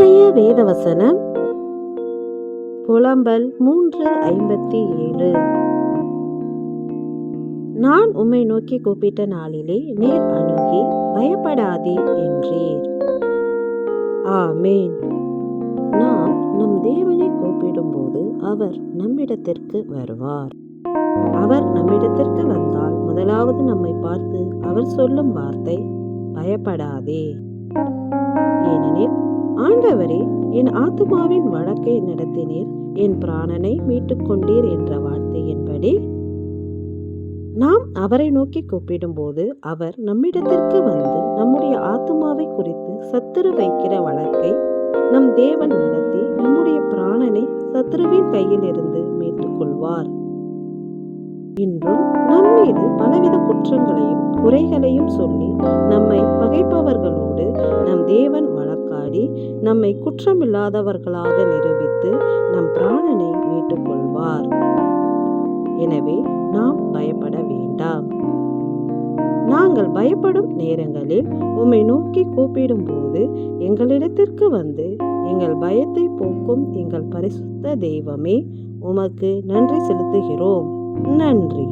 இன்றைய வேதவசனம் புலம்பல் மூன்று ஐம்பத்தி ஏழு. நான் உம்மை நோக்கி கூப்பிட்ட நாளிலே நீர் அணுகி பயப்படாதே என்றீர். ஆமேன். நாம் நம் தேவனை கூப்பிடும்போது அவர் நம்மிடத்திற்கு வருவார். அவர் நம்மிடத்திற்கு வந்தால் முதலாவது நம்மை பார்த்து அவர் சொல்லும் வார்த்தை பயப்படாதே. ஏனெனில் ஆண்டவரே என் ஆத்துமாவின் வழக்கை நடத்தினீர் என் பிராணனை மீட்டுக் கொண்டீர் என்ற வார்த்தையின்படி நாம் அவரை நோக்கி கூப்பிடும்போது அவர் நம்மிடத்திற்கு வந்து நம்முடைய ஆத்துமாவை குறித்து சத்துரு வைக்கிற வழக்கை நம் தேவன் நடத்தி நம்முடைய பிராணனை சத்துருவின் கையில் இருந்து மீட்டுக் கொள்வார் இன்றும் நம் மீது பலவித குற்றங்களையும் குறைகளையும் சொல்லி நம்மை வழக்காடி நம்மை குற்றமில்லாதவர்களாக நிரூபித்து நம் பிராணனை மீட்டுக் கொள்வார் எனவே நாம் பயப்பட வேண்டாம். நாங்கள் பயப்படும் நேரங்களில் உம்மை நோக்கி கூப்பிடும்போது எங்களிடத்திற்கு வந்து எங்கள் பயத்தை போக்கும் எங்கள் பரிசுத்த தெய்வமே உமக்கு நன்றி செலுத்துகிறோம். நன்றி.